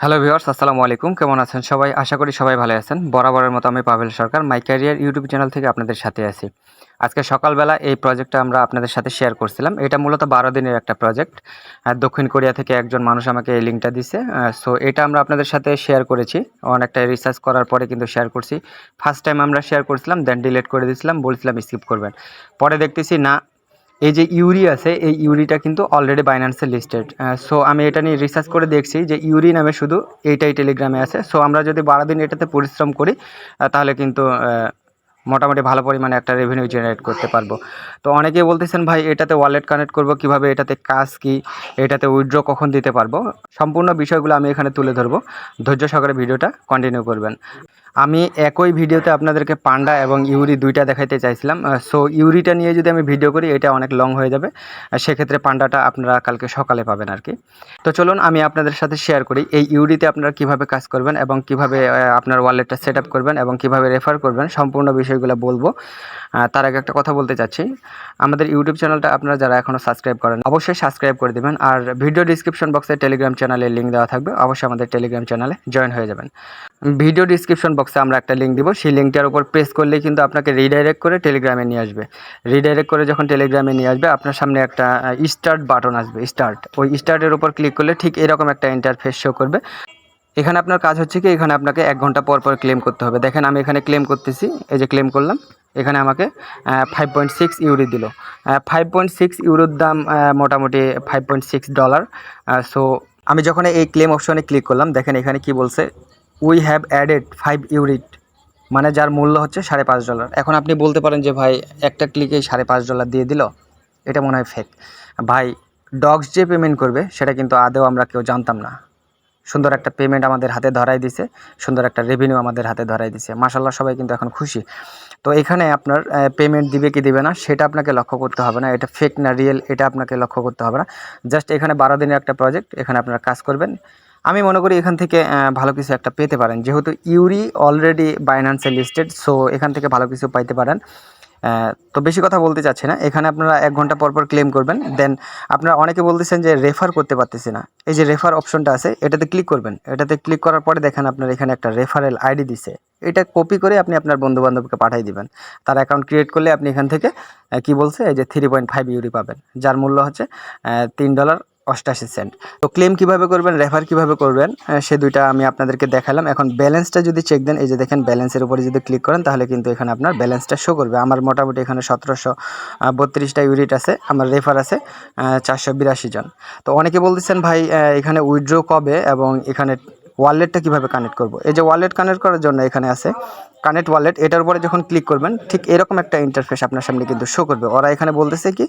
Hello viewers আসসালামু আলাইকুম। কেমন আছেন সবাই? আশা করি সবাই ভালো আছেন। বরাবরের মতো আমি Pavel Sarkar my career YouTube channel থেকে আপনাদের সাথে আছি। আজকে সকালবেলা এই প্রজেক্টটা আমরা আপনাদের সাথে শেয়ার করছিলাম। এটা মূলত বারো দিনের একটা প্রজেক্ট দক্ষিণ কোরিয়া থেকে একজন মানুষ আমাকে এই লিঙ্কটা দিছে। সো এটা আমরা আপনাদের সাথে শেয়ার করেছি। অনেকটা রিসার্চ করার পরে কিন্তু শেয়ার করছি। ফার্স্ট টাইম আমরা শেয়ার করছিলাম দেন ডিলিট করে দিয়েছিলাম বলছিলাম স্কিপ করবেন। পরে দেখতেছি না এই যে ইউরি আছে, এই ইউরিটা কিন্তু অলরেডি বাইন্যান্সে লিস্টেড সো আমি এটা নিয়ে রিসার্চ করে দেখছি যে ইউরি নামে শুধু এইটাই টেলিগ্রামে আছে। সো আমরা যদি বারো দিন এটাতে পরিশ্রম করি তাহলে কিন্তু মোটামুটি ভালো পরিমাণে একটা রেভিনিউ জেনারেট করতে পারব। তো অনেকেই বলতেছেন, ভাই, এটাতে ওয়ালেট কানেক্ট করব কীভাবে? এটাতে কাজ কি? এটাতে উইথড্র কখন দিতে পারব? সম্পূর্ণ বিষয়গুলো আমি এখানে তুলে ধরবো। ধৈর্য সহকারে ভিডিওটা কন্টিনিউ করবেন। আমি একই ভিডিওতে আপনাদেরকে পান্ডা এবং ইউরি দুইটা দেখাইতে চাইছিলাম। সো ইউরিটা নিয়ে যদি আমি ভিডিও করি, এটা অনেক লং হয়ে যাবে। সেক্ষেত্রে পান্ডাটা আপনারা কালকে সকালে পাবেন আর কি তো চলুন, আমি আপনাদের সাথে শেয়ার করি। এই ইউরিতে আপনারা কীভাবে কাজ করবেন এবং কীভাবে আপনার ওয়ালেটটা সেট করবেন এবং কীভাবে রেফার করবেন, সম্পূর্ণ বিষয়গুলো বলব। তার আগে একটা কথা বলতে চাচ্ছি। আমাদের ইউটিউব চ্যানেলটা আপনারা যারা এখনও সাবস্ক্রাইব করেন অবশ্যই সাবস্ক্রাইব করে দেবেন। আর ভিডিও ডিসক্রিপশন বক্সে টেলিগ্রাম চ্যানেলের লিঙ্ক দেওয়া থাকবে। অবশ্যই আমাদের টেলিগ্রাম চ্যানেলে জয়েন হয়ে যাবেন। ভিডিও ডিসক্রিপশন বক্সে আমরা একটা লিঙ্ক দিব। সেই লিঙ্কটার উপর প্রেস করলেই কিন্তু আপনাকে রিডাইরেক্ট করে টেলিগ্রামে নিয়ে আসবে। রিডাইরেক্ট করে যখন টেলিগ্রামে নিয়ে আসবে, আপনার সামনে একটা স্টার্ট বাটন আসবে স্টার্ট ওই স্টার্টের উপর ক্লিক করলে ঠিক এরকম একটা ইন্টারফেস শো করবে। এখানে আপনার কাজ হচ্ছে কি, এখানে আপনাকে এক ঘণ্টা পর পর ক্লেম করতে হবে। দেখেন আমি এখানে ক্লেম করতেছি, এই যে ক্লেম করলাম, এখানে আমাকে ফাইভ পয়েন্ট সিক্স ইউরি দিল। ফাইভ পয়েন্ট সিক্স ইউরোর দাম মোটামুটি five point six dollar so আমি যখন এই ক্লেম অপশনে ক্লিক করলাম, দেখেন এখানে কি বলছে উই হ্যাভ অ্যাডেড ফাইভ ইউরিট মানে যার মূল্য হচ্ছে সাড়ে পাঁচ ডলার এখন আপনি বলতে পারেন যে, ভাই, একটা ক্লিকেই সাড়ে পাঁচ ডলার দিয়ে দিল, এটা মনে হয় ফেক ভাই ডগস যে পেমেন্ট করবে, সেটা কিন্তু আদেও আমরা কেউ জানতাম না। সুন্দর একটা পেমেন্ট আমাদের হাতে ধরাই দিছে, সুন্দর একটা রেভিনিউ আমাদের হাতে ধরাই দিছে। মাসাল্লাহ সবাই কিন্তু এখন খুশি। তো এখানে আপনার পেমেন্ট দিবে কি দিবে না, সেটা আপনাকে লক্ষ্য করতে হবে না। এটা ফেক না রিয়েল এটা আপনাকে লক্ষ্য করতে হবে না। জাস্ট এখানে বারো দিনের একটা প্রজেক্ট এখানে আপনারা কাজ করবেন। আমি মনে করি এখান থেকে ভালো কিছু একটা পেতে পারেন। যেহেতু ইউরি অলরেডি বাইন্যান্সে লিস্টেড সো এখান থেকে ভালো কিছু পাইতে পারেন। তো বেশি কথা বলতে চাচ্ছি না। এখানে আপনারা এক ঘণ্টা পর পর ক্লেম করবেন। দেন আপনারা অনেকে বলতেছেন যে রেফার করতে পারতেছি না। এই যে রেফার অপশনটা আছে, এটাতে ক্লিক করবেন। এটাতে ক্লিক করার পরে দেখেন আপনার এখানে একটা রেফারেল আইডি দিছে। এটা কপি করে আপনি আপনার বন্ধু বান্ধবকে পাঠিয়ে দিবেন। তার অ্যাকাউন্ট ক্রিয়েট করলে আপনি এখান থেকে কি বলছে? এই যে থ্রি পয়েন্ট ফাইভ ইউরি পাবেন। যার মূল্য হচ্ছে তিন ডলার অষ্টাশি সেন্ট। তো ক্লেম কীভাবে করবেন রেফার কীভাবে করবেন সে দুইটা আমি আপনাদেরকে দেখালাম। এখন ব্যালেন্সটা যদি চেক দেন, এই যে দেখেন ব্যালেন্সের উপরে যদি ক্লিক করেন, তাহলে কিন্তু এখানে আপনার ব্যালেন্সটা শো করবে। আমার মোটামুটি এখানে সতেরোশো বত্রিশটা ইউনিট আছে, আমার রেফার আছে চারশো বিরাশি জন। তো অনেকে বলতেছেন, ভাই এখানে উইথড্র কবে? এবং এখানে ওয়ালেটটা কীভাবে কানেক্ট করব? এই যে ওয়ালেট কানেক্ট করার জন্য এখানে আছে কানেক্ট ওয়ালেট এটার উপরে যখন ক্লিক করবেন, ঠিক এরকম একটা ইন্টারফেস আপনার সামনে কিন্তু শো করবে। ওরা এখানে বলতেছে কি,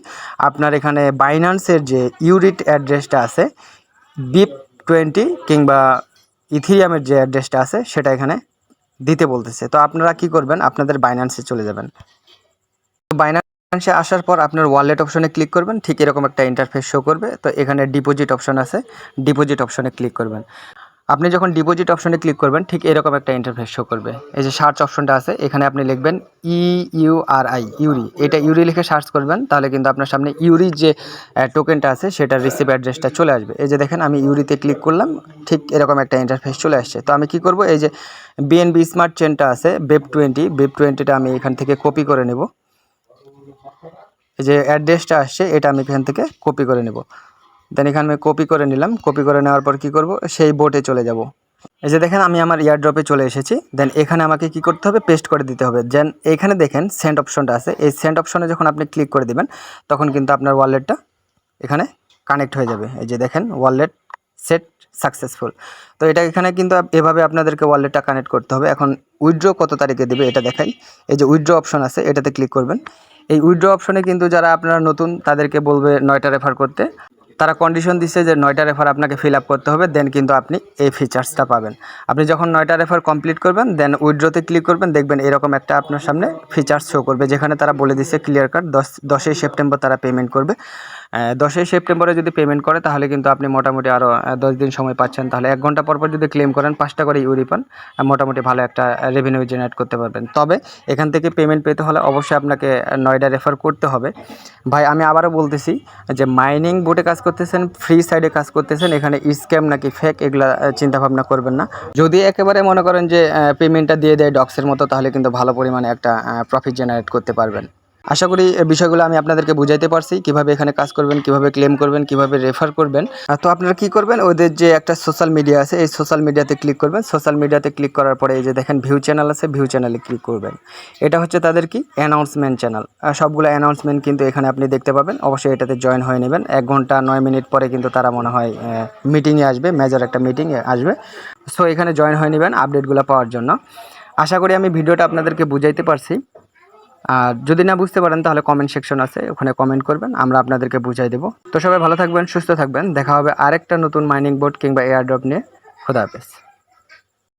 আপনার এখানে বাইন্যান্সের যে ইউরিট অ্যাড্রেসটা আছে বিপ টোয়েন্টি কিংবা ইথিরিয়ামের যে অ্যাড্রেসটা আছে, সেটা এখানে দিতে বলতেছে। তো আপনারা কি করবেন, আপনাদের বাইন্যান্সে চলে যাবেন। বাইন্যান্সে আসার পর আপনার ওয়ালেট অপশনে ক্লিক করবেন, ঠিক এরকম একটা ইন্টারফেস শো করবে। তো এখানে ডিপোজিট অপশন আছে ডিপোজিট অপশনে ক্লিক করবেন। আপনি যখন ডিপোজিট অপশনে ক্লিক করবেন, ঠিক এরকম একটা ইন্টারফেস শো করবে। এই যে সার্চ অপশনটা আছে, এখানে আপনি লিখবেন E U R I EURI. এটা ইউরি লিখে সার্চ করবেন, তাহলে কিন্তু আপনার সামনে ইউরির যে টোকেনটা আছে, সেটার রিসিভ অ্যাড্রেসটা চলে আসবে। এই যে দেখেন, আমি ইউরিতে ক্লিক করলাম, ঠিক এরকম একটা ইন্টারফেস চলে আসছে। তো আমি কি করব, এই যে বিএনবি স্মার্ট চেনটা আছে বেব টোয়েন্টি বেব টোয়েন্টিটা আমি এখান থেকে কপি করে নেব। এই যে অ্যাড্রেসটা আসছে, এটা আমি এখান থেকে কপি করে নেব। দেন এখানে আমি কপি করে নিলাম। কপি করে নেওয়ার পর কি করব? সেই বোটে চলে যাব। এই যে দেখেন, আমি আমার ইয়ারড্রপে চলে এসেছি। দেন এখানে আমাকে কি করতে হবে? পেস্ট করে দিতে হবে। দেন এখানে দেখেন সেন্ট অপশনটা আছে। এই সেন্ট অপশনে যখন আপনি ক্লিক করে দিবেন, তখন কিন্তু আপনার ওয়ালেটটা এখানে কানেক্ট হয়ে যাবে। এই যে দেখেন ওয়ালেট সেট সাকসেসফুল তো এটা এখানে কিন্তু এভাবে আপনাদেরকে ওয়ালেটটা কানেক্ট করতে হবে। এখন উইথড্র কত তারিখে দেবে এটা দেখাই। এই যে উইথড্র অপশন আছে, এটাতে ক্লিক করবেন। এই উইথড্র অপশনে কিন্তু যারা আপনারা নতুন, তাদেরকে বলবে নয়টা রেফার করতে। তারা কন্ডিশন দিচ্ছে যে নয়টা রেফার আপনাকে ফিল আপ করতে হবে দেন কিন্তু আপনি এই ফিচার্সটা পাবেন। আপনি যখন নয়টা রেফার কমপ্লিট করবেন দেন উইড্রোতে ক্লিক করবেন, দেখবেন এরকম একটা আপনার সামনে ফিচার্স শো করবে, যেখানে তারা বলে দিচ্ছে ক্লিয়ার কাট দশ, দশই সেপ্টেম্বর তারা পেমেন্ট করবে। দশই সেপ্টেম্বরে যদি পেমেন্ট করে, তাহলে কিন্তু আপনি মোটামুটি আরও দশ দিন সময় পাচ্ছেন। তাহলে এক ঘণ্টা পর পর যদি ক্লেম করেন, পাঁচটা করে ইউরি পান মোটামুটি ভালো একটা রেভিনিউ জেনারেট করতে পারবেন। তবে এখান থেকে পেমেন্ট পেতে হলে অবশ্যই আপনাকে নয়ডা রেফার করতে হবে। ভাই, আমি আবারও বলতেছি যে মাইনিং বোর্ডে কাজ করতেছেন ফ্রি সাইডে কাজ করতেছেন, এখানে স্ক্যাম নাকি ফেক এগুলা চিন্তাভাবনা করবেন না। যদি একেবারে মনে করেন যে পেমেন্টটা দিয়ে দেয় ডক্সের মতো, তাহলে কিন্তু ভালো পরিমাণে একটা প্রফিট জেনারেট করতে পারবেন। আশা করি বিষয়গুলো আমি আপনাদেরকে বুঝাইতে পারছি, কীভাবে এখানে কাজ করবেন, কীভাবে ক্লেম করবেন, কীভাবে রেফার করবেন। তো আপনারা কি করবেন? ওদের যে একটা সোশ্যাল মিডিয়া আছে, এই সোশ্যাল মিডিয়াতে ক্লিক করবেন। সোশ্যাল মিডিয়াতে ক্লিক করার পরে এই যে দেখেন ভিউ চ্যানেল আছে ভিউ চ্যানেলে ক্লিক করবেন। এটা হচ্ছে তাদের কি? অ্যানাউন্সমেন্ট চ্যানেল সবগুলো অ্যানাউন্সমেন্ট কিন্তু এখানে আপনি দেখতে পাবেন। অবশ্যই এটাতে জয়েন হয়ে নেবেন। এক ঘণ্টা, নয় মিনিট পরে কিন্তু তারা মনে হয় মিটিংয়ে আসবে মেজর একটা মিটিংয়ে আসবে। সো এখানে জয়েন হয়ে নেবেন আপডেটগুলো পাওয়ার জন্য। আশা করি আমি ভিডিওটা আপনাদেরকে বুঝাইতে পারছি। আর যদি না বুঝতে পারেন, তাহলে কমেন্ট সেকশন আছে, ওখানে কমেন্ট করবেন, আমরা আপনাদেরকে বুঝাই দেবো। তো সবাই ভালো থাকবেন, সুস্থ থাকবেন, দেখা হবে আরেকটা নতুন মাইনিং বোর্ড কিংবা এয়ারড্রপ নিয়ে। খোদা হাফেজ।